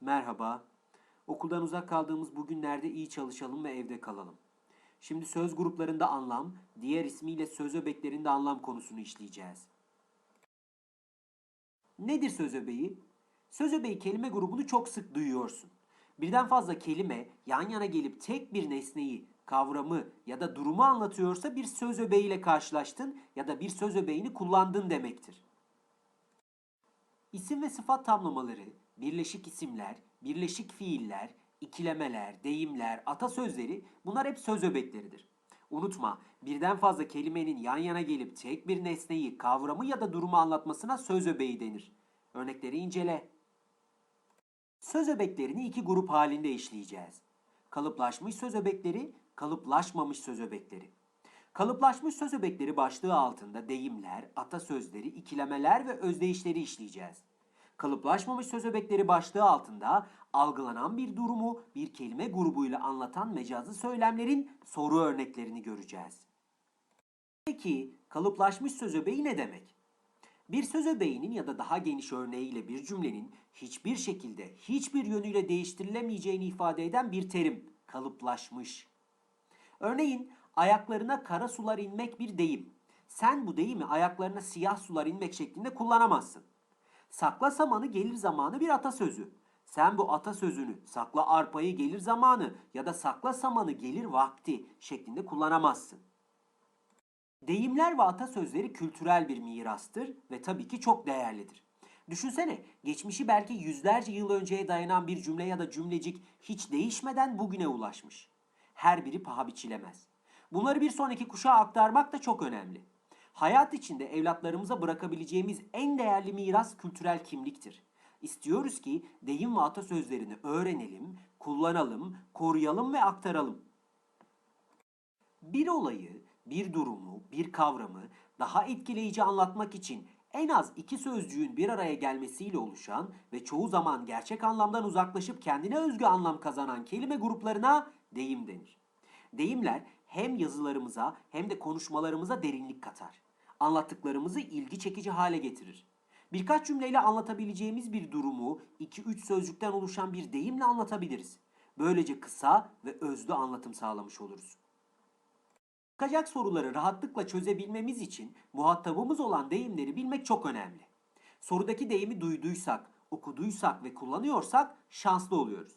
Merhaba. Okuldan uzak kaldığımız bu günlerde iyi çalışalım ve evde kalalım. Şimdi söz gruplarında anlam, diğer ismiyle söz öbeklerinde anlam konusunu işleyeceğiz. Nedir söz öbeği? Söz öbeği kelime grubunu çok sık duyuyorsun. Birden fazla kelime yan yana gelip tek bir nesneyi, kavramı ya da durumu anlatıyorsa bir söz öbeğiyle karşılaştın ya da bir söz öbeğini kullandın demektir. İsim ve sıfat tamlamaları, birleşik isimler, birleşik fiiller, ikilemeler, deyimler, atasözleri bunlar hep söz öbekleridir. Unutma, birden fazla kelimenin yan yana gelip tek bir nesneyi, kavramı ya da durumu anlatmasına söz öbeği denir. Örnekleri incele. Söz öbeklerini iki grup halinde işleyeceğiz. Kalıplaşmış söz öbekleri, kalıplaşmamış söz öbekleri. Kalıplaşmış söz öbekleri başlığı altında deyimler, atasözleri, ikilemeler ve özdeyişleri işleyeceğiz. Kalıplaşmamış söz öbekleri başlığı altında algılanan bir durumu bir kelime grubuyla anlatan mecazlı söylemlerin soru örneklerini göreceğiz. Peki kalıplaşmış söz öbeği ne demek? Bir söz öbeğinin ya da daha geniş örneğiyle bir cümlenin hiçbir şekilde hiçbir yönüyle değiştirilemeyeceğini ifade eden bir terim, kalıplaşmış. Örneğin ayaklarına kara sular inmek bir deyim. Sen bu deyimi ayaklarına siyah sular inmek şeklinde kullanamazsın. Sakla samanı gelir zamanı bir atasözü. Sen bu atasözünü sakla arpayı gelir zamanı ya da sakla samanı gelir vakti şeklinde kullanamazsın. Deyimler ve atasözleri kültürel bir mirastır ve tabii ki çok değerlidir. Düşünsene, geçmişi belki yüzlerce yıl önceye dayanan bir cümle ya da cümlecik hiç değişmeden bugüne ulaşmış. Her biri paha biçilemez. Bunları bir sonraki kuşağa aktarmak da çok önemli. Hayat içinde evlatlarımıza bırakabileceğimiz en değerli miras kültürel kimliktir. İstiyoruz ki deyim ve atasözlerini öğrenelim, kullanalım, koruyalım ve aktaralım. Bir olayı, bir durumu, bir kavramı daha etkileyici anlatmak için en az iki sözcüğün bir araya gelmesiyle oluşan ve çoğu zaman gerçek anlamdan uzaklaşıp kendine özgü anlam kazanan kelime gruplarına deyim denir. Deyimler hem yazılarımıza hem de konuşmalarımıza derinlik katar. Anlattıklarımızı ilgi çekici hale getirir. Birkaç cümleyle anlatabileceğimiz bir durumu 2-3 sözcükten oluşan bir deyimle anlatabiliriz. Böylece kısa ve özlü anlatım sağlamış oluruz. Çıkacak soruları rahatlıkla çözebilmemiz için muhatabımız olan deyimleri bilmek çok önemli. Sorudaki deyimi duyduysak, okuduysak ve kullanıyorsak şanslı oluyoruz.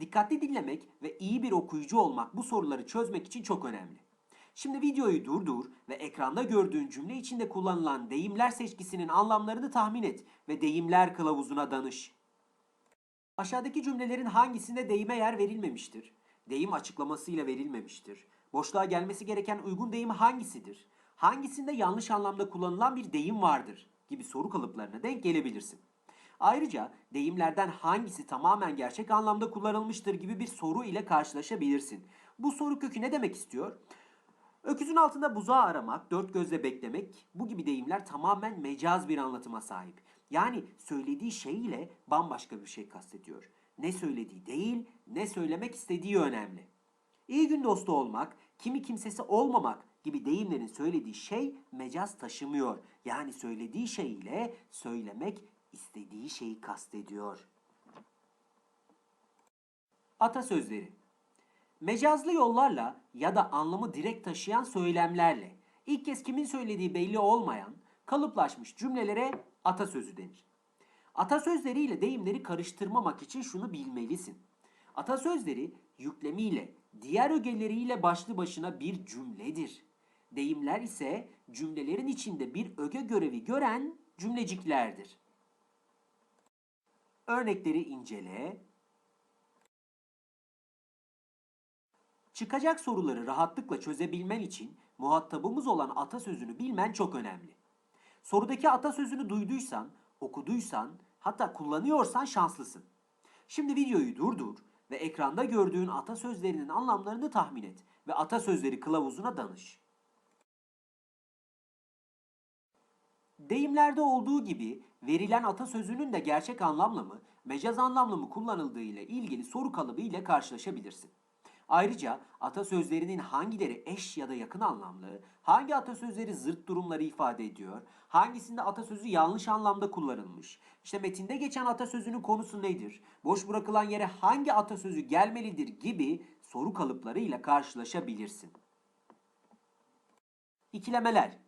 Dikkatli dinlemek ve iyi bir okuyucu olmak bu soruları çözmek için çok önemli. Şimdi videoyu durdur ve ekranda gördüğün cümle içinde kullanılan deyimler seçkisinin anlamlarını tahmin et ve deyimler kılavuzuna danış. Aşağıdaki cümlelerin hangisinde deyime yer verilmemiştir? Deyim açıklamasıyla verilmemiştir. Boşluğa gelmesi gereken uygun deyim hangisidir? Hangisinde yanlış anlamda kullanılan bir deyim vardır? Gibi soru kalıplarına denk gelebilirsin. Ayrıca deyimlerden hangisi tamamen gerçek anlamda kullanılmıştır gibi bir soru ile karşılaşabilirsin. Bu soru kökü ne demek istiyor? Öküzün altında buzağı aramak, dört gözle beklemek bu gibi deyimler tamamen mecaz bir anlatıma sahip. Yani söylediği şey ile bambaşka bir şey kastediyor. Ne söylediği değil, ne söylemek istediği önemli. İyi gün dostu olmak, kimi kimsesi olmamak gibi deyimlerin söylediği şey mecaz taşımıyor. Yani söylediği şey ile söylemek istediği şeyi kastediyor. Atasözleri Mecazlı yollarla ya da anlamı direkt taşıyan söylemlerle ilk kez kimin söylediği belli olmayan kalıplaşmış cümlelere atasözü denir. Atasözleriyle deyimleri karıştırmamak için şunu bilmelisin. Atasözleri yüklemiyle, diğer ögeleriyle başlı başına bir cümledir. Deyimler ise cümlelerin içinde bir öge görevi gören cümleciklerdir. Örnekleri incele. Çıkacak soruları rahatlıkla çözebilmen için muhatabımız olan atasözünü bilmen çok önemli. Sorudaki atasözünü duyduysan, okuduysan, hatta kullanıyorsan şanslısın. Şimdi videoyu durdur ve ekranda gördüğün atasözlerinin anlamlarını tahmin et ve atasözleri kılavuzuna danış. Deyimlerde olduğu gibi verilen atasözünün de gerçek anlamla mı, mecaz anlamla mı kullanıldığı ile ilgili soru kalıbı ile karşılaşabilirsin. Ayrıca atasözlerinin hangileri eş ya da yakın anlamlı, hangi atasözleri zırt durumları ifade ediyor, hangisinde atasözü yanlış anlamda kullanılmış, işte metinde geçen atasözünün konusu nedir, boş bırakılan yere hangi atasözü gelmelidir gibi soru kalıplarıyla karşılaşabilirsin. İkilemeler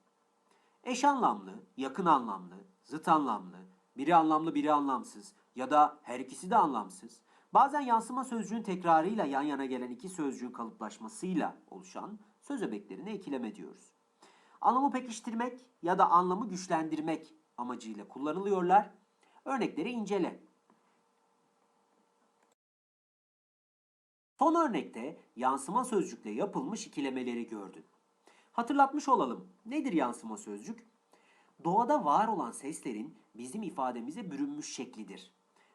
Eş anlamlı, yakın anlamlı, zıt anlamlı, biri anlamlı biri anlamsız ya da her ikisi de anlamsız. Bazen yansıma sözcüğün tekrarıyla yan yana gelen iki sözcüğün kalıplaşmasıyla oluşan söz öbeklerine ikileme diyoruz. Anlamı pekiştirmek ya da anlamı güçlendirmek amacıyla kullanılıyorlar. Örnekleri incele. Son örnekte yansıma sözcükle yapılmış ikilemeleri gördün. Hatırlatmış olalım. Nedir yansıma sözcük? Doğada var olan seslerin bizim ifademize bürünmüş şeklidir.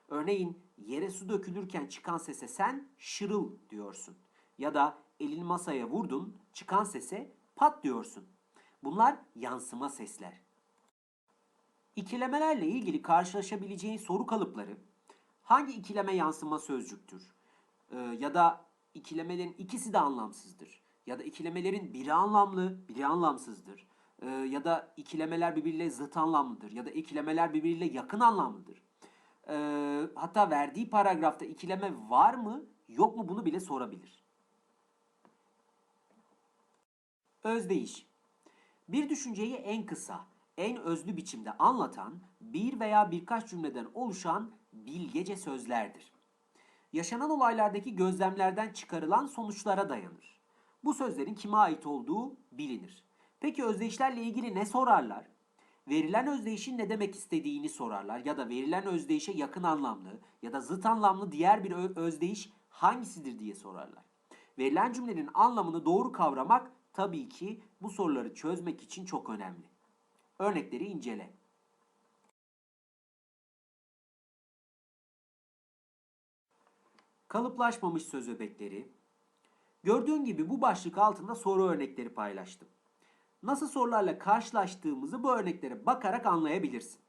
Örneğin yere su dökülürken çıkan sese sen şırıl diyorsun. Ya da elini masaya vurdun, çıkan sese pat diyorsun. Bunlar yansıma sesler. İkilemelerle ilgili karşılaşabileceğin soru kalıpları hangi ikileme yansıma sözcüktür? Ee, ya da ikilemelerin ikisi de anlamsızdır. Ya da ikilemelerin biri anlamlı, biri anlamsızdır. Ee, ya da ikilemeler birbiriyle zıt anlamlıdır. Ya da ikilemeler birbiriyle yakın anlamlıdır. Ee, hatta verdiği paragrafta ikileme var mı, yok mu bunu bile sorabilir. Özdeyiş. Bir düşünceyi en kısa, en özlü biçimde anlatan bir veya birkaç cümleden oluşan bilgece sözlerdir. Yaşanan olaylardaki gözlemlerden çıkarılan sonuçlara dayanır. Bu sözlerin kime ait olduğu bilinir. Peki özdeyişlerle ilgili ne sorarlar? Verilen özdeyişin ne demek istediğini sorarlar ya da verilen özdeyişe yakın anlamlı ya da zıt anlamlı diğer bir özdeyiş hangisidir diye sorarlar. Verilen cümlenin anlamını doğru kavramak tabii ki bu soruları çözmek için çok önemli. Örnekleri incele. Kalıplaşmamış söz öbekleri. Gördüğün gibi bu başlık altında soru örnekleri paylaştım. Nasıl sorularla karşılaştığımızı bu örneklere bakarak anlayabilirsin.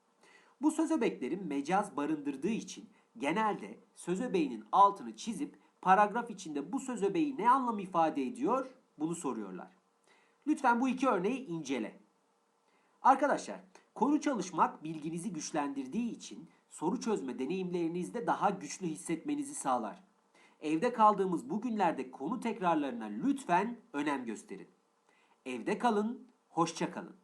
Bu söz öbeklerin mecaz barındırdığı için genelde söz öbeğinin altını çizip paragraf içinde bu söz öbeği ne anlam ifade ediyor bunu soruyorlar. Lütfen bu iki örneği incele. Arkadaşlar, konu çalışmak bilginizi güçlendirdiği için soru çözme deneyimlerinizde daha güçlü hissetmenizi sağlar. Evde kaldığımız bu günlerde konu tekrarlarına lütfen önem gösterin. Evde kalın, hoşça kalın.